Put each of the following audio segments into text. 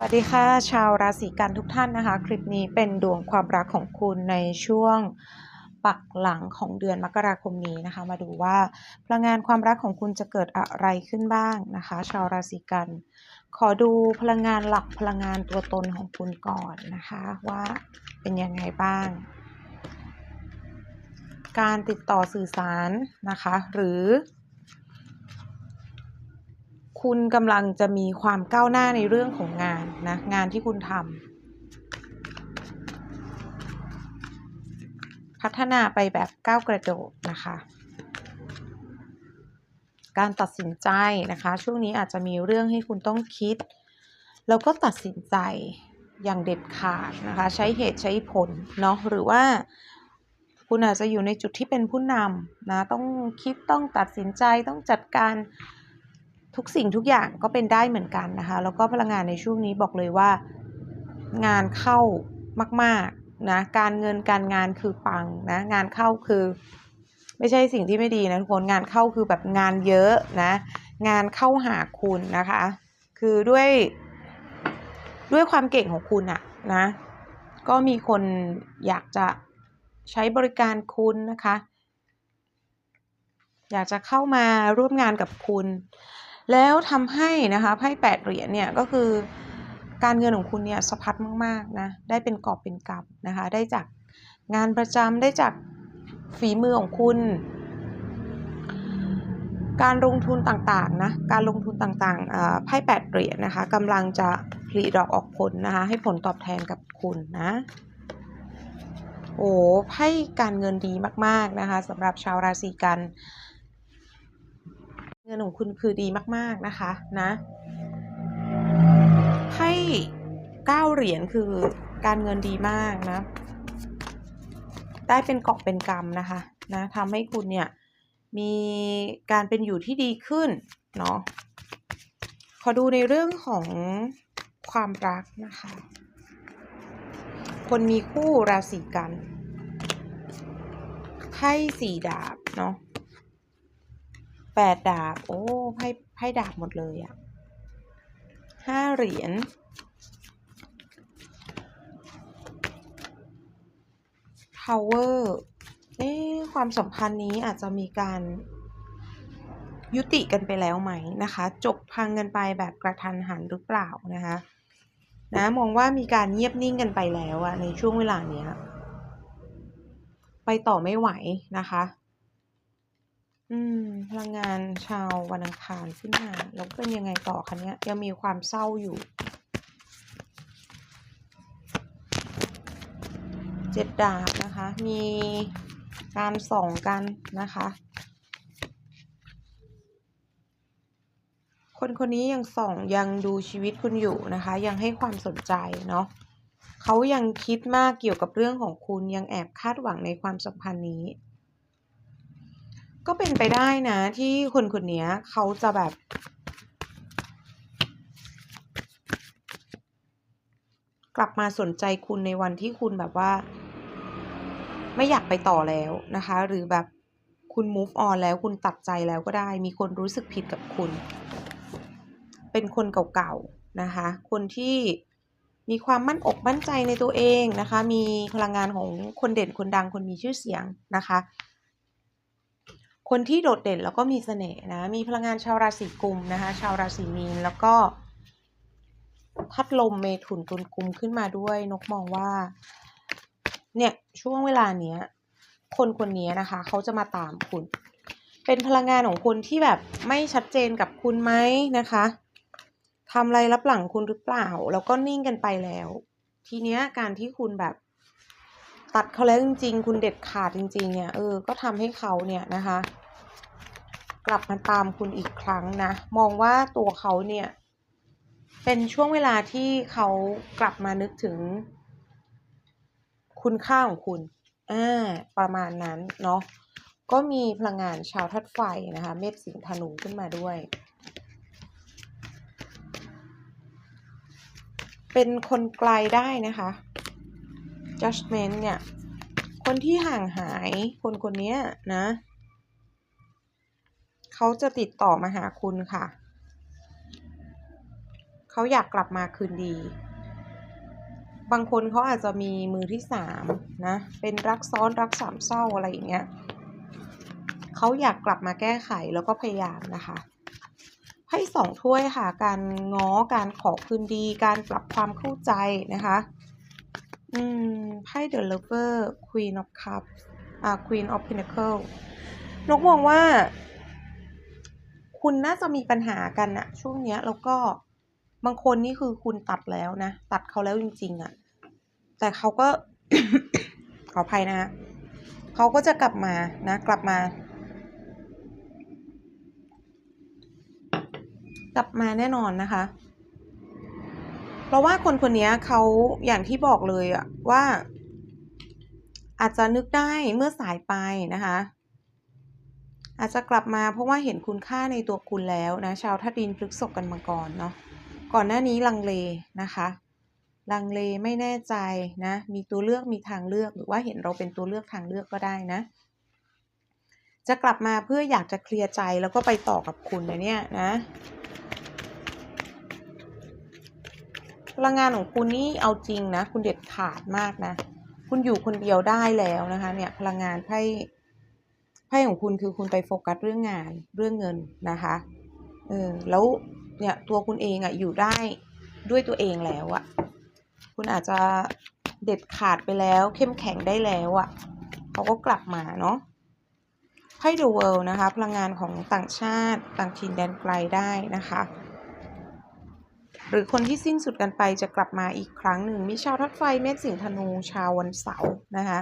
สวัสดีค่ะ ชาวราศีกันทุกท่านนะคะ คลิปนี้เป็นดวงความรักของคุณในช่วงปักหลังของเดือนมกราคมนี้นะคะ มาดูว่าพลังงานความรักของคุณจะเกิดอะไรขึ้นบ้างนะคะ ชาวราศีกัน ขอดูพลังงานหลักพลังงานตัวตนของคุณก่อนนะคะ ว่าเป็นยังไงบ้าง การติดต่อสื่อสารนะคะ หรือ คุณกำลังจะมีความก้าวหน้าในเรื่องของงานนะ งานที่คุณทำพัฒนาไปแบบก้าวกระโดดนะคะ การตัดสินใจนะคะ ช่วงนี้อาจจะมีเรื่องให้คุณต้องคิด แล้วก็ตัดสินใจอย่างเด็ดขาดนะคะ ใช้เหตุใช้ผลเนาะหรือว่าคุณอาจจะอยู่ในจุดที่เป็นผู้นำนะ ต้องคิดต้องตัดสินใจต้องจัดการ ทุกสิ่งทุกอย่างก็เป็นได้เหมือนกันนะคะ แล้วก็พลังงานในช่วงนี้บอกเลยว่า งานเข้ามากๆนะการเงินการงานคือปังนะงานเข้าคือ ไม่ใช่สิ่งที่ไม่ดีนะทุกคนงานเข้าคือแบบงานเยอะนะ งานเข้าหาคุณนะคะ คือด้วยด้วยความเก่งของคุณอะนะ ก็มีคนอยากจะใช้บริการคุณนะคะ อยากจะเข้ามาร่วมงานกับคุณ แล้วทำให้นะคะไพ่แปดเหรียญเนี่ยก็คือ การเงินของคุณเนี่ยสะพัดมากๆนะได้เป็นกอบเป็นกำนะคะ ได้จากงานประจำได้จากฝีมือของคุณ การลงทุนต่างๆนะการลงทุนต่างๆไพ่แปดเหรียญนะคะกำลังจะผลิดอกออกผลนะคะให้ผลตอบแทนกับคุณนะโอ้ไพ่การเงินดีมาก ๆ นะคะสำหรับชาวราศีกัน เงินของคุณคือดีมาก ๆ นะคะนะไพ่เก้าเหรียญคือการเงินดีมากนะ ได้เป็นกอบเป็นกำนะคะนะทำให้คุณเนี่ยมีการเป็นอยู่ที่ดีขึ้นเนาะขอดูในเรื่องของความรักนะคะ คนมีคู่ราศีกันไพ่สี่ดาบเนาะ แปดดาบ โอ้ไพ่ไพ่ดาบหมดเลยอะห้าเหรียญ power เอ๊ความสัมพันธ์นี้อาจจะมีการยุติกันไปแล้วไหมนะคะ จบพังกันไปแบบกระทันหันหรือเปล่านะคะนะมองว่ามีการเงียบนิ่งกันไปแล้วอะในช่วงเวลาเนี้ย ไปต่อไม่ไหวนะคะ อืม พลังงานชาววันอังคารขึ้นมาแล้วเป็นยังไงต่อคะเนี้ยยังมีความเศร้าอยู่เจ็ดดาบนะคะ มีการส่องกันนะคะ คนคนนี้ยังส่องยังดูชีวิตคุณอยู่นะคะ ยังให้ความสนใจเนาะเขายังคิดมากเกี่ยวกับเรื่องของคุณยังแอบคาดหวังในความสัมพันธ์นี้ ก็เป็นไปได้นะ ที่คนคนนี้เขาจะแบบ กลับมาสนใจคุณในวันที่คุณแบบว่า ไม่อยากไปต่อแล้วนะคะ หรือแบบคุณ move on แล้วคุณตัดใจแล้วก็ได้ มีคนรู้สึกผิดกับคุณ เป็นคนเก่าๆนะคะ คนที่มีความมั่นอกมั่นใจในตัวเองนะคะ มีพลังงานของคนเด่นคนดังคนมีชื่อเสียงนะคะ คนที่โดดเด่นแล้วก็มีเสน่ห์นะ มีพลังงานชาวราศีกุมนะคะ ชาวราศีมีนแล้วก็พัดลมเมถุนตุลกุมขึ้นมาด้วย นกมองว่า เนี่ยช่วงเวลาเนี้ย คนคนนี้นะคะ เขาจะมาตามคุณ เป็นพลังงานของคุณที่แบบไม่ชัดเจนกับคุณไหมนะคะทำอะไรรับหลังคุณหรือเปล่า แล้วก็นิ่งกันไปแล้ว ทีเนี้ยการที่คุณแบบ ตัดเขาแล้วจริง ๆ คุณเด็ดขาดจริง ๆ เนี่ยเออก็ทำให้เขาเนี่ยนะคะ กลับมาตามคุณอีกครั้งนะ มองว่าตัวเขาเนี่ย เป็นช่วงเวลาที่เขากลับมานึกถึง คุณค่าของคุณอ่าประมาณนั้นเนาะก็มีพลังงานชาวทัดไฟนะคะ เมษสิงธนูขึ้นมาด้วย เป็นคนไกลได้นะคะ judgment เนี่ย คนที่ห่างหายคนคนนี้นะ เขาจะติดต่อมาหาคุณค่ะ เขาอยากกลับมาคืนดี บางคนเขาอาจจะมีมือที่สามนะ เป็นรักซ้อนรักสามเศร้าอะไรอย่างเงี้ย เขาอยากกลับมาแก้ไขแล้วก็พยายามนะคะไพ่สองถ้วยค่ะ การง้อการขอคืนดี การปรับความเข้าใจนะคะ อืม ไพ่ The Lover Queen of Cups อ่า Queen of Pentacle นกมองว่า คุณน่าจะมีปัญหากันอะช่วงเนี้ยแล้วก็บางคนนี่คือคุณตัดแล้วนะ ตัดเขาแล้วจริง ๆอะแต่เขาก็ขออภัยนะฮะเขาก็จะกลับมานะ กลับมา กลับมาแน่นอนนะคะ เพราะว่าคนคนนี้เขาอย่างที่บอกเลยอะว่า อาจจะนึกได้เมื่อสายไปนะคะ อาจจะกลับมาเพราะว่าเห็นคุณค่าในตัวคุณแล้วนะ ชาวทัดดินพฤกษกกันมาก่อนเนาะก่อนหน้านี้ลังเลนะคะ ลังเลไม่แน่ใจนะ มีตัวเลือกมีทางเลือกหรือว่าเห็นเราเป็นตัวเลือกทางเลือกก็ได้นะ จะกลับมาเพื่ออยากจะเคลียร์ใจแล้วก็ไปต่อกับคุณนะเนี่ยนะพลังงานของคุณนี่เอาจริงนะ คุณเด็ดขาดมากนะ คุณอยู่คนเดียวได้แล้วนะคะเนี่ยพลังงานไพ่ไพ่ของคุณคือคุณไปโฟกัสเรื่องงานเรื่องเงินนะคะเออแล้วเนี่ยตัวคุณเองอะอยู่ได้ด้วยตัวเองแล้วอะคุณอาจจะเด็ดขาดไปแล้วเข้มแข็งได้แล้วอะเขาก็กลับมาเนาะไพ่ The World นะคะ พลังงานของต่างชาติต่างถิ่นแดนไกลได้นะคะ หรือคนที่สิ้นสุดกันไปจะกลับมาอีกครั้งหนึ่ง มีชาวทัดไฟเมษสิงธนูชาววันเสาร์นะคะ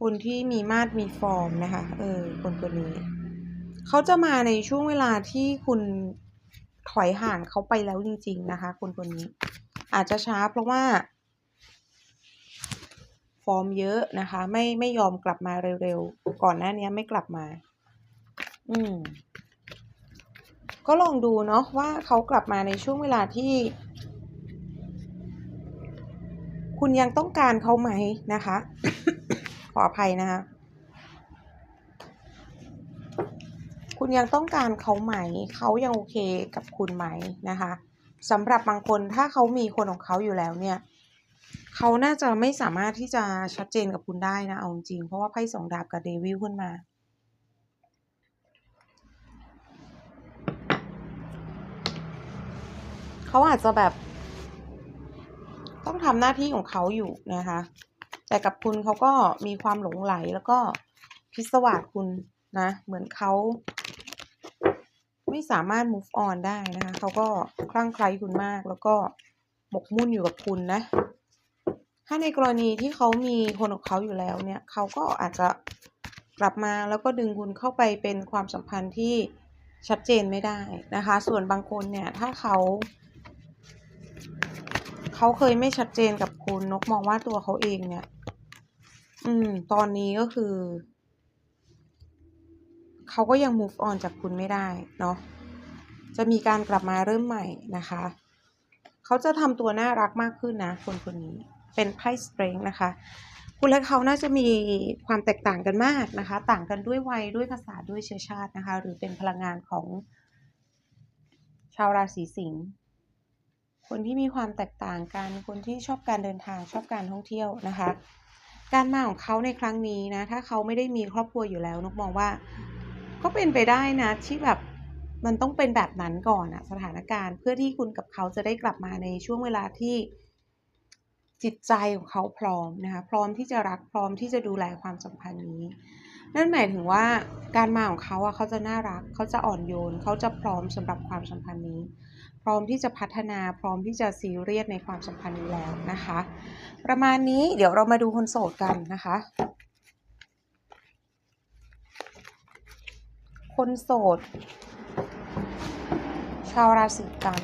คนที่มีมาดมีฟอร์มนะคะเออคนตัวนี้เขาจะมาในช่วงเวลาที่คุณถอยห่างเขาไปแล้วจริง ๆ นะคะ คนตัวนี้อาจจะช้าเพราะว่า ฟอร์มเยอะนะคะ ไม่ไม่ยอมกลับมาเร็วๆ ก่อนหน้านี้ไม่กลับมา อืม ก็ลองดูเนาะว่าเขากลับมาในช่วงเวลาที่ คุณยังต้องการเขาไหมนะคะ ขออภัยนะคะ คุณยังต้องการเขาไหม เขายังโอเคกับคุณไหมนะคะสำหรับบางคนถ้าเขามีคนของเขาอยู่แล้วเนี่ยเขาน่าจะไม่สามารถที่จะชัดเจนกับคุณได้นะเอาจริงเพราะว่าไพ่สองดาบกับเดวิลขึ้นมา เขาอาจจะแบบ ต้องทำหน้าที่ของเขาอยู่นะคะ แต่กับคุณเขาก็มีความหลงไหลแล้วก็พิศวาสคุณนะ เหมือนเขาไม่สามารถ move on ได้นะคะเขาก็คลั่งไคล้คุณมาก แล้วก็หมกมุ่นอยู่กับคุณนะ ถ้าในกรณีที่เขามีคนของเขาอยู่แล้วเนี่ยเขาก็อาจจะกลับมาแล้วก็ดึงคุณเข้าไปเป็นความสัมพันธ์ที่ชัดเจนไม่ได้นะคะ ส่วนบางคนเนี่ย ถ้าเขา เขาเคยไม่ชัดเจนกับคุณนกมองว่าตัวเขาเองเนี่ย อืม ตอนนี้ก็คือ เขาก็ยัง move on จากคุณไม่ได้เนาะจะมีการกลับมาเริ่มใหม่นะคะ เขาจะทำตัวน่ารักมากขึ้นนะ คนคนนี้เป็นไพ่ strength นะคะ คุณและเขาน่าจะมีความแตกต่างกันมากนะคะ ต่างกันด้วยวัยด้วยภาษาด้วยเชื้อชาตินะคะ หรือเป็นพลังงานของชาวราศีสิงห์ คนที่มีความแตกต่างกันคนที่ชอบการเดินทางชอบการท่องเที่ยวนะคะ การมาของเขาในครั้งนี้นะ ถ้าเขาไม่ได้มีครอบครัวอยู่แล้วนกมองว่า ก็เป็นไปได้นะที่แบบมันต้องเป็นแบบนั้นก่อนอะสถานการณ์เพื่อที่คุณกับเขาจะได้กลับมาในช่วงเวลาที่จิตใจของเขาพร้อมนะคะพร้อมที่จะรักพร้อมที่จะดูแลความสัมพันธ์นี้ นั่นหมายถึงว่าการมาของเขาอะเขาจะน่ารัก เขาจะอ่อนโยน เขาจะพร้อมสำหรับความสัมพันธ์นี้ พร้อมที่จะพัฒนาพร้อมที่จะซีเรียสในความสัมพันธ์นี้แล้วนะคะ ประมาณนี้เดี๋ยวเรามาดูคนโสดกันนะคะ คนโสด ชาวราศีกัน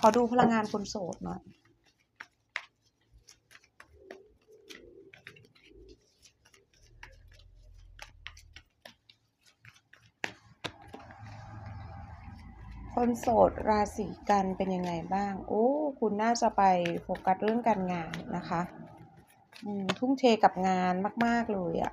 ขอดูพลังงานคนโสดหน่อย คนโสดราศีกันเป็นยังไงบ้าง โอ้ คุณน่าจะไปโฟกัสเรื่องการงานนะคะอืมทุ่มเทกับงานมาก ๆ เลยอะ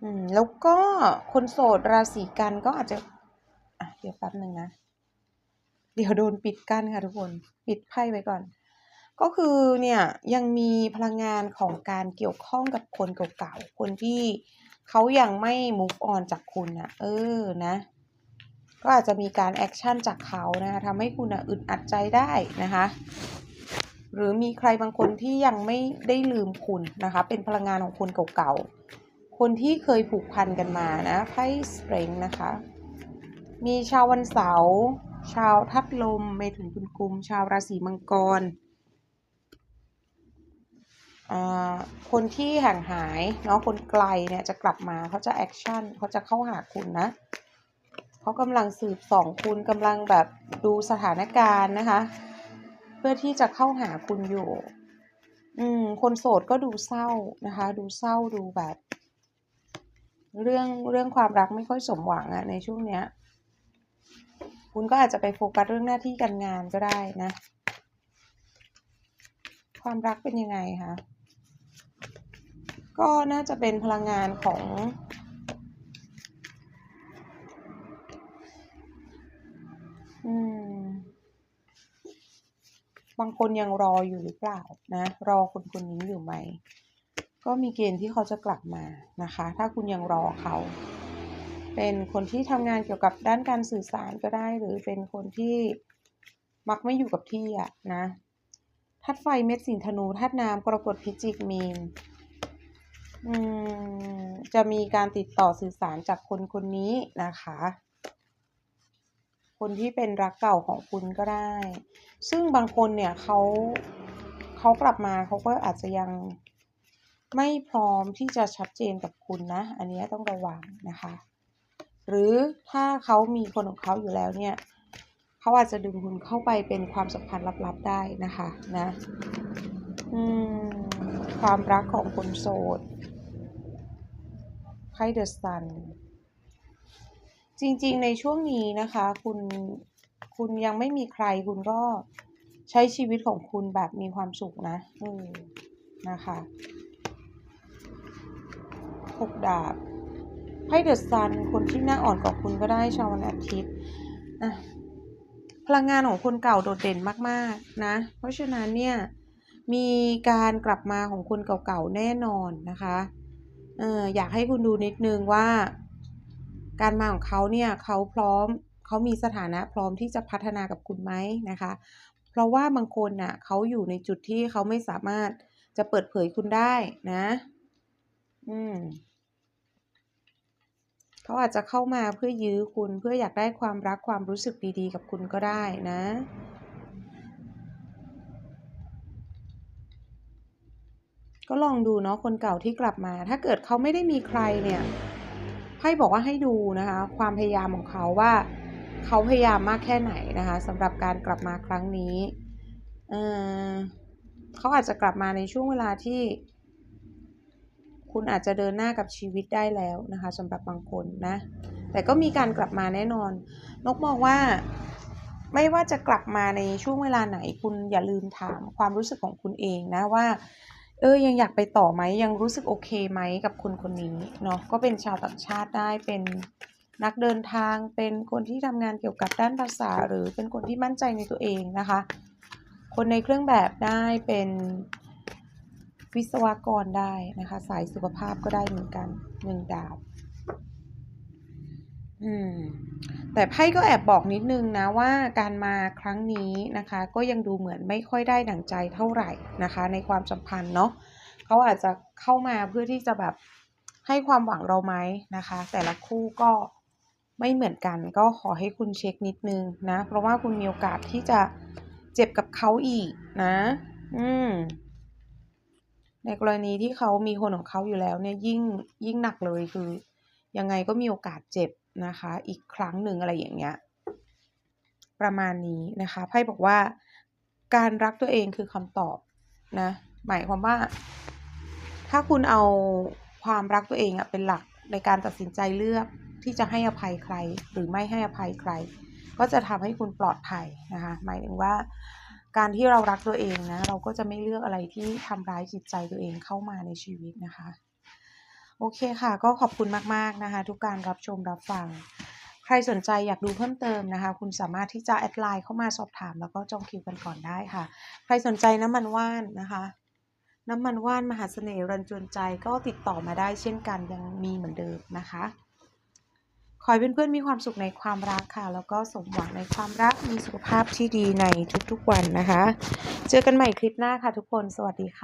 อืมแล้วก็คนโสดราศีกันก็อาจจะะเดี๋ยวแป๊บหนึ่งนะ เดี๋ยวโดนปิดกั้นค่ะทุกคน ปิดไพ่ไว้ก่อน ก็คือเนี่ยยังมีพลังงานของการเกี่ยวข้องกับคนเก่าๆ คนที่เขายังไม่ move on จากคุณนะเออนะ ก็อาจจะมีการแอคชั่นจากเขานะคะทำให้คุณอึดอัดใจได้นะคะ หรือมีใครบางคนที่ยังไม่ได้ลืมคุณนะคะ เป็นพลังงานของคนเก่าๆ คนที่เคยผูกพันกันมานะไพ่สเตรงนะคะ มีชาววันเสาร์ชาวทัดลมเมถุนคุณกุม ชาวราศีมังกรอ่าคนที่ห่างหายเนาะคนไกลเนี่ยจะกลับมาเขาจะแอคชั่นเขาจะเข้าหาคุณนะ เขากำลังสืบส่องคุณกำลังแบบดูสถานการณ์นะคะ เพื่อที่จะเข้าหาคุณอยู่ อืม คนโสดก็ดูเศร้านะคะ ดูเศร้าดูแบบ เรื่องเรื่องความรักไม่ค่อยสมหวังอะในช่วงเนี้ย คุณก็อาจจะไปโฟกัสเรื่องหน้าที่การงานก็ได้นะ ความรักเป็นยังไงคะก็น่าจะเป็นพลังงานของ อืม บางคนยังรออยู่หรือเปล่านะ รอคนคนนี้อยู่ไหม ก็มีเกณฑ์ที่เขาจะกลับมานะคะ ถ้าคุณยังรอเขา เป็นคนที่ทำงานเกี่ยวกับด้านการสื่อสารก็ได้ หรือเป็นคนที่มักไม่อยู่กับที่อะนะธาตุไฟเม็ดสิงธนูธาตุน้ำกรกฎพิจิกมีนอืมจะมีการติดต่อสื่อสารจากคนคนนี้นะคะ คนที่เป็นรักเก่าของคุณก็ได้ ซึ่งบางคนเนี่ยเขาเขากลับมาเขาก็อาจจะยังไม่พร้อมที่จะชัดเจนกับคุณนะ อันนี้ต้องระวังนะคะ หรือถ้าเขามีคนของเขาอยู่แล้วเนี่ยเขาอาจจะดึงคุณเข้าไปเป็นความสัมพันธ์ลับๆได้นะคะนะความรักของคนโสดไพ่เดอะซัน จริงๆ ในช่วงนี้นะคะ คุณคุณยังไม่มีใครคุณก็ใช้ชีวิตของคุณแบบมีความสุขนะออนะคะหกดาบไพ่เดอะซันคนที่หน้าอ่อนกว่าคุณก็ได้ชาววันอาทิตย์อะพลังงานของคนเก่าโดดเด่นมากๆนะ เพราะฉะนั้นเนี่ยมีการกลับมาของคนเก่าๆแน่นอนนะคะเอออยากให้คุณดูนิดนึงว่า การมาของเขาเนี่ยเขาพร้อมเขามีสถานะพร้อมที่จะพัฒนากับคุณไหมนะคะ เพราะว่าบางคนน่ะเขาอยู่ในจุดที่เขาไม่สามารถจะเปิดเผยคุณได้นะ อืมเขาอาจจะเข้ามาเพื่อยื้อคุณเพื่ออยากได้ความรักความรู้สึกดีๆ กับคุณก็ได้นะก็ลองดูเนาะคนเก่าที่กลับมา ถ้าเกิดเขาไม่ได้มีใครเนี่ย ไพ่บอกว่าให้ดูนะคะ ความพยายามของเขาว่าเขาพยายามมากแค่ไหนนะคะสำหรับการกลับมาครั้งนี้เเขาอาจจะกลับมาในช่วงเวลาที่ คุณอาจจะเดินหน้ากับชีวิตได้แล้วนะคะสำหรับบางคนนะ แต่ก็มีการกลับมาแน่นอน นกมองว่าไม่ว่าจะกลับมาในช่วงเวลาไหนคุณอย่าลืมถามความรู้สึกของคุณเองนะว่า เออยังอยากไปต่อไหมยังรู้สึกโอเคไหมกับคนคนนี้เนาะก็เป็นชาวต่างชาติได้เป็นนักเดินทางเป็นคนที่ทำงานเกี่ยวกับด้านภาษา หรือเป็นคนที่มั่นใจในตัวเองนะคะ คนในเครื่องแบบได้เป็นวิศวกรได้นะคะ สายสุขภาพก็ได้เหมือนกันหนึ่งดาบ อืม แต่ไพ่ก็แอบบอกนิดนึงนะว่าการมาครั้งนี้นะคะ ก็ยังดูเหมือนไม่ค่อยได้ดั่งใจเท่าไหร่นะคะ ในความสัมพันธ์เนาะเขาอาจจะเข้ามาเพื่อที่จะแบบให้ความหวังเราไหมนะคะ แต่ละคู่ก็ไม่เหมือนกันก็ขอให้คุณเช็คนิดนึงนะ เพราะว่าคุณมีโอกาสที่จะเจ็บกับเขาอีกนะ อืม ในกรณีที่เขามีคนของเขาอยู่แล้วเนี่ยยิ่งยิ่งหนักเลยคือ ยังไงก็มีโอกาสเจ็บ นะคะ อีกครั้งหนึ่งอะไรอย่างเงี้ย ประมาณนี้นะคะไพ่บอกว่า การรักตัวเองคือคำตอบนะ หมายความว่า ถ้าคุณเอาความรักตัวเองอะเป็นหลักในการตัดสินใจเลือกที่จะให้อภัยใคร หรือไม่ให้อภัยใคร ก็จะทำให้คุณปลอดภัยนะคะ หมายถึงว่า การที่เรารักตัวเองนะ เราก็จะไม่เลือกอะไรที่ทำร้ายจิตใจตัวเองเข้ามาในชีวิตนะคะ อเคค่ะ ก็ขอบคุณมาก ๆ นะคะ ทุกการรับชมรับฟัง ใครสนใจอยากดูเพิ่มเติมนะคะ คุณสามารถที่จะแอดไลน์เข้ามาสอบถาม แล้วก็จองคิวกันก่อนได้ค่ะ ใครสนใจน้ำมันว่านนะคะ น้ำมันว่านมหาเสน่ห์รันจวนใจก็ติดต่อมาได้เช่นกันยังมีเหมือนเดิมนะคะขอให้เพื่อนๆมีความสุขในความรักค่ะ แล้วก็สมหวังในความรักมีสุขภาพที่ดีในทุกๆวันนะคะ เจอกันใหม่คลิปหน้าค่ะทุกคนสวัสดีค่ะ